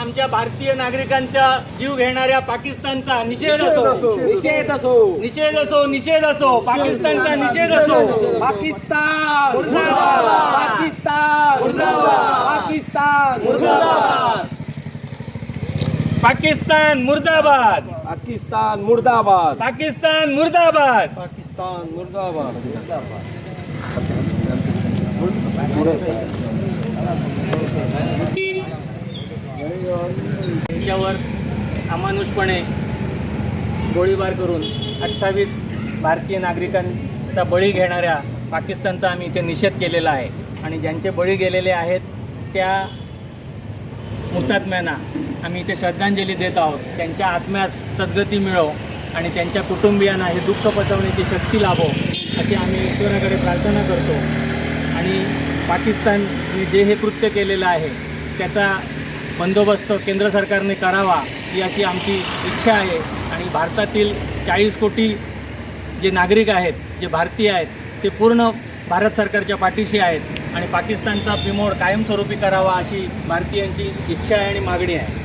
आमच्या भारतीय नागरिकांचा जीव घेणाऱ्या पाकिस्तानचा निषेध असो. निषेध असो. निषेध असो निषेध असो. पाकिस्तानचा निषेध असो. पाकिस्तान. पाकिस्तान. पाकिस्तान. पाकिस्तान मुर्दाबाद. पाकिस्तान मुर्दाबाद. पाकिस्तान मुर्दाबाद. पाकिस्तान मुर्दाबाद. त्यांच्यावर अमानुषपणे गोळीबार करून अठ्ठावीस भारतीय नागरिकांचा बळी घेणाऱ्या पाकिस्तानचा आम्ही इथे निषेध केलेला आहे. आणि ज्यांचे बळी गेलेले आहेत त्या हुतात्म्यांना आम्ही इथे श्रद्धांजली देत आहोत. त्यांच्या आत्म्यास सद्गती मिळो आणि त्यांच्या कुटुंबियांना हे दुःख पचवण्याची शक्ती लाभो अशी आम्ही ईश्वराकडे प्रार्थना करतो. आणि पाकिस्तानने जे हे कृत्य केलेलं आहे त्याचा बंदोबस्त केंद्र सरकारने करावा ही अशी आमची इच्छा आहे. आणि भारतातील चाळीस कोटी जे नागरिक आहेत जे भारतीय आहेत ते पूर्ण भारत सरकारच्या पाठीशी आहेत. आणि पाकिस्तानचा बिमोड कायमस्वरूपी करावा अशी भारतीयांची इच्छा आहे आणि मागणी आहे.